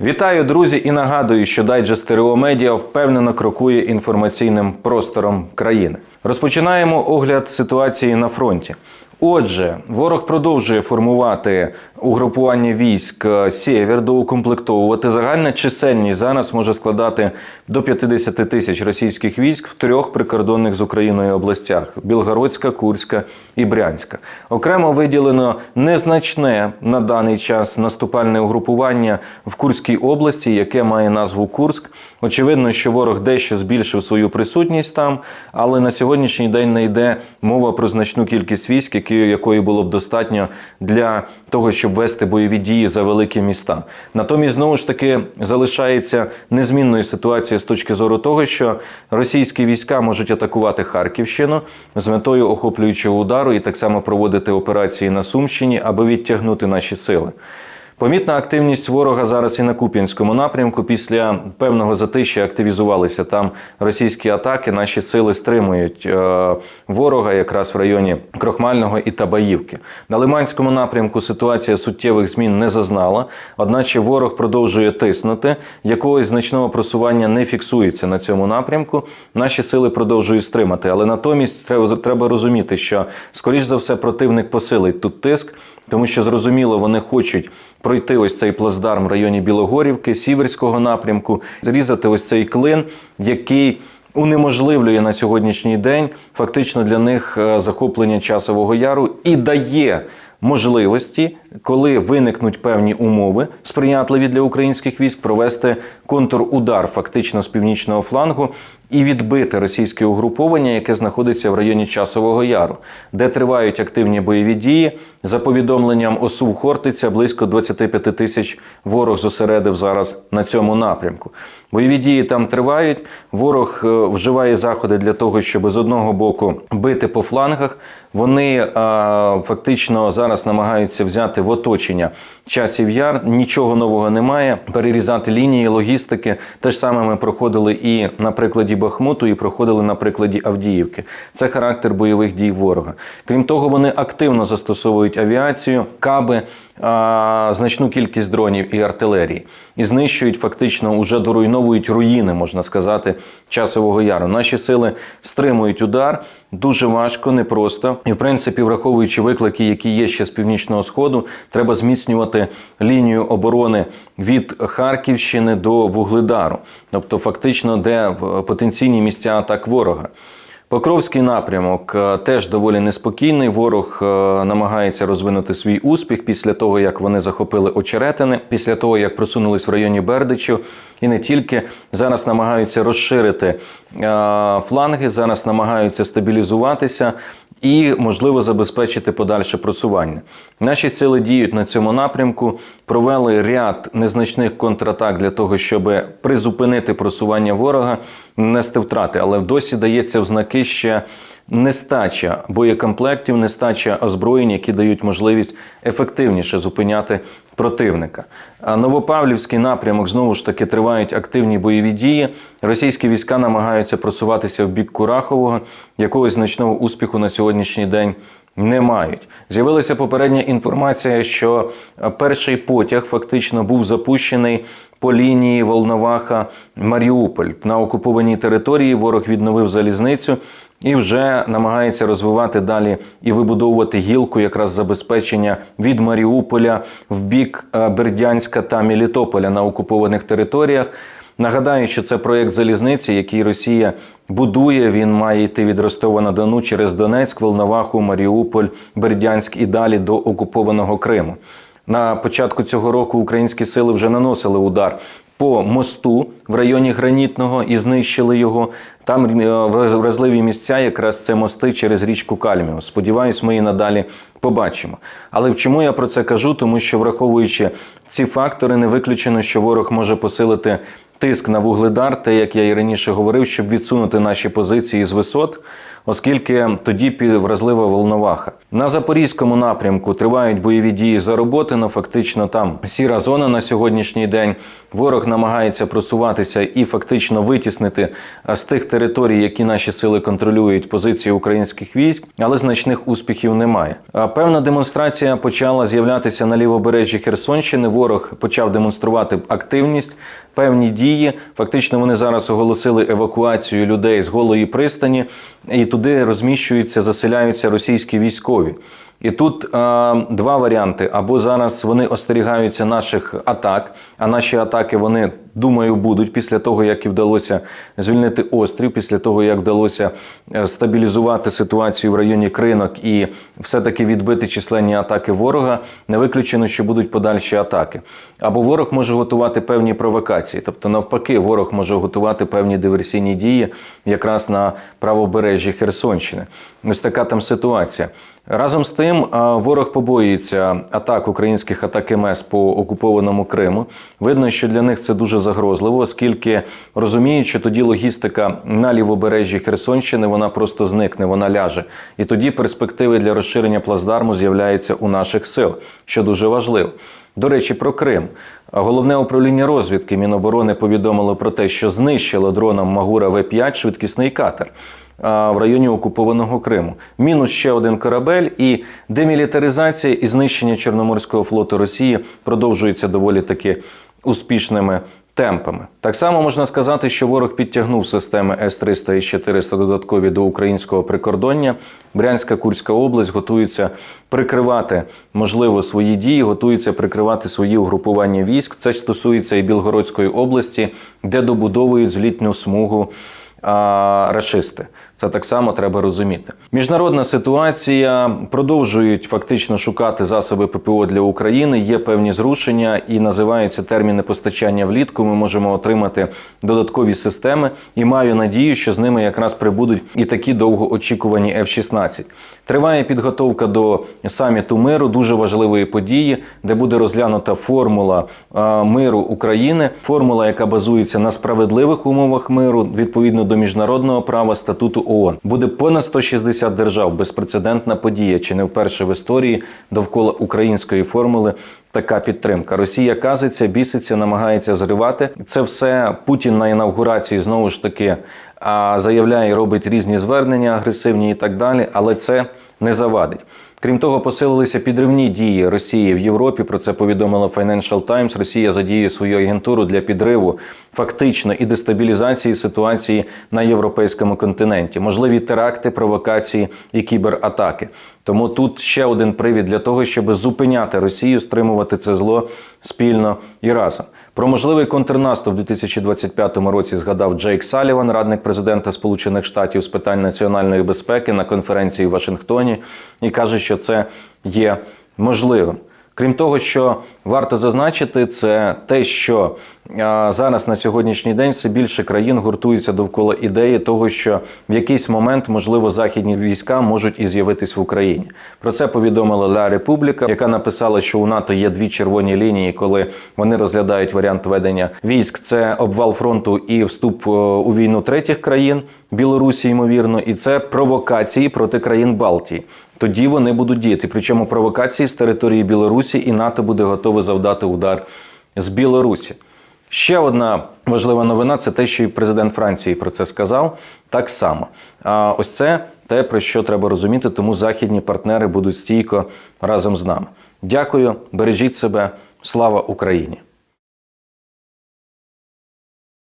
Вітаю, друзі, і нагадую, що дайджест Медіа впевнено крокує інформаційним простором країни. Розпочинаємо огляд ситуації на фронті. Отже, ворог продовжує формувати угрупування військ е, Сєвєр, доукомплектовувати. Загальна чисельність зараз може складати до 50 тисяч російських військ в трьох прикордонних з Україною областях: Білгородська, Курська і Брянська. Окремо виділено незначне на даний час наступальне угрупування в Курській області, яке має назву Курськ. Очевидно, що ворог дещо збільшив свою присутність там, але на сьогоднішній день не йде мова про значну кількість військ, якої було б достатньо для того, щоб вести бойові дії за великі міста. Натомість, знову ж таки, залишається незмінною ситуація з точки зору того, що російські війська можуть атакувати Харківщину з метою охоплюючого удару і так само проводити операції на Сумщині, аби відтягнути наші сили. Помітна активність ворога зараз і на Куп'янському напрямку. Після певного затища активізувалися там російські атаки. Наші сили стримують е, ворога якраз в районі Крохмального і Табаївки. На Лиманському напрямку ситуація суттєвих змін не зазнала. Одначе ворог продовжує тиснути. Якогось значного просування не фіксується на цьому напрямку. Наші сили продовжують стримати. Але натомість треба, треба розуміти, що скоріш за все противник посилить тут тиск, тому що зрозуміло, вони хочуть пройти ось цей плацдарм в районі Білогорівки, Сіверського напрямку, зрізати ось цей клин, який унеможливлює на сьогоднішній день фактично для них е, захоплення часового яру і дає. Можливості, коли виникнуть певні умови, сприятливі для українських військ, провести контрудар фактично з північного флангу і відбити російське угруповання, яке знаходиться в районі Часового Яру, де тривають активні бойові дії. За повідомленням ОСУ Хортиця, близько 25 тисяч ворог зосередив зараз на цьому напрямку. Бойові дії там тривають. Ворог е, вживає заходи для того, щоб з одного боку бити по флангах. Вони а, фактично зараз намагаються взяти в оточення часів яр. Нічого нового немає. Перерізати лінії логістики. Те ж саме ми проходили і на прикладі Бахмуту, і проходили на прикладі Авдіївки. Це характер бойових дій ворога. Крім того, вони активно застосовують авіацію, каби. А, значну кількість дронів і артилерії і знищують фактично уже доруйновують руїни, можна сказати, часового яру. Наші сили стримують удар дуже важко, непросто. І в принципі, враховуючи виклики, які є ще з північного сходу, треба зміцнювати лінію оборони від Харківщини до Вугледару, тобто фактично, де потенційні місця атак ворога. Покровський напрямок е, теж доволі неспокійний. Ворог е, намагається розвинути свій успіх після того, як вони захопили очеретини, після того як просунулись в районі Бердичів, і не тільки зараз намагаються розширити е, фланги, зараз намагаються стабілізуватися. І можливо забезпечити подальше просування. Наші сили діють на цьому напрямку, провели ряд незначних контратак для того, щоб призупинити просування ворога, нести втрати, але досі дається в знаки ще нестача боєкомплектів, нестача озброєнь, які дають можливість ефективніше зупиняти противника. А Новопавлівський напрямок знову ж таки тривають активні бойові дії. Російські війська намагаються просуватися в бік Курахового. Якогось значного успіху на сьогоднішній день. Не мають. З'явилася попередня інформація, що перший потяг фактично був запущений по лінії Волноваха Маріуполь на окупованій території. Ворог відновив залізницю і вже намагається розвивати далі і вибудовувати гілку якраз забезпечення від Маріуполя в бік Бердянська та Мелітополя на окупованих територіях. Нагадаю, що це проєкт залізниці, який Росія будує. Він має йти від Ростова на Дону через Донецьк, Волноваху, Маріуполь, Бердянськ і далі до окупованого Криму. На початку цього року українські сили вже наносили удар по мосту в районі Гранітного і знищили його. Там е, вразливі місця, якраз це мости через річку Кальміо. Сподіваюсь, ми і надалі побачимо. Але чому я про це кажу? Тому що, враховуючи ці фактори, не виключено, що ворог може посилити тиск на вугледар, те, як я і раніше говорив, щоб відсунути наші позиції з висот, оскільки тоді вразлива волноваха. На запорізькому напрямку тривають бойові дії за роботи, але фактично там сіра зона на сьогоднішній день. Ворог намагається просуватися і фактично витіснити з тих територій, які наші сили контролюють, позиції українських військ, але значних успіхів немає. А Певна демонстрація почала з'являтися на лівобережжі Херсонщини. Ворог почав демонструвати активність, певні дії. Фактично, вони зараз оголосили евакуацію людей з голої пристані, і туди розміщуються, заселяються російські військові. І тут е, два варіанти: або зараз вони остерігаються наших атак, а наші атаки вони думаю будуть після того, як і вдалося звільнити острів, після того як вдалося е, стабілізувати ситуацію в районі кринок і все-таки відбити численні атаки ворога. Не виключено, що будуть подальші атаки. Або ворог може готувати певні провокації, тобто навпаки, ворог може готувати певні диверсійні дії якраз на правобережжі Херсонщини. Ось така там ситуація. Разом з тим, ворог побоюється атак українських атак МС по окупованому Криму. Видно, що для них це дуже загрозливо, оскільки розуміють, що тоді логістика на лівобережжі Херсонщини вона просто зникне, вона ляже. І тоді перспективи для розширення плацдарму з'являються у наших сил, що дуже важливо. До речі, про Крим. Головне управління розвідки Міноборони повідомило про те, що знищило дроном Магура В-5 швидкісний катер в районі окупованого Криму. Мінус ще один корабель, і демілітаризація і знищення Чорноморського флоту Росії продовжується доволі таки успішними темпами. Так само можна сказати, що ворог підтягнув системи С-300 і С-400 додаткові до українського прикордоння. Брянська Курська область готується прикривати, можливо, свої дії, готується прикривати свої угрупування військ. Це стосується і Білгородської області, де добудовують злітну смугу а, рашисти. Це так само треба розуміти. Міжнародна ситуація продовжують фактично шукати засоби ППО для України. Є певні зрушення і називаються терміни постачання влітку. Ми можемо отримати додаткові системи і маю надію, що з ними якраз прибудуть і такі довгоочікувані F-16. Триває підготовка до саміту миру, дуже важливої події, де буде розглянута формула миру України, формула, яка базується на справедливих умовах миру відповідно до міжнародного права статуту ООН. Буде понад 160 держав. Безпрецедентна подія, чи не вперше в історії довкола української формули. Така підтримка. Росія казиться, біситься, намагається зривати. Це все Путін на інавгурації знову ж таки заявляє, робить різні звернення агресивні і так далі, але це не завадить. Крім того, посилилися підривні дії Росії в Європі. Про це повідомила Financial Times. Росія задіює свою агентуру для підриву фактично і дестабілізації ситуації на європейському континенті. Можливі теракти, провокації і кібератаки. Тому тут ще один привід для того, щоб зупиняти Росію, стримувати це зло спільно і разом. Про можливий контрнаступ у 2025 році згадав Джейк Саліван, радник президента Сполучених Штатів з питань національної безпеки на конференції в Вашингтоні, і каже, що це є можливим. Крім того, що варто зазначити, це те, що зараз на сьогоднішній день все більше країн гуртуються довкола ідеї того, що в якийсь момент, можливо, західні війська можуть і з'явитись в Україні. Про це повідомила Ла Републіка, яка написала, що у НАТО є дві червоні лінії, коли вони розглядають варіант ведення військ. Це обвал фронту і вступ е, у війну третіх країн Білорусі, ймовірно, і це провокації проти країн Балтії. Тоді вони будуть діяти. Причому провокації з території Білорусі і НАТО буде готове завдати удар з Білорусі. Ще одна важлива новина це те, що і президент Франції про це сказав так само. А ось це те, про що треба розуміти, тому західні партнери будуть стійко разом з нами. Дякую, бережіть себе, слава Україні!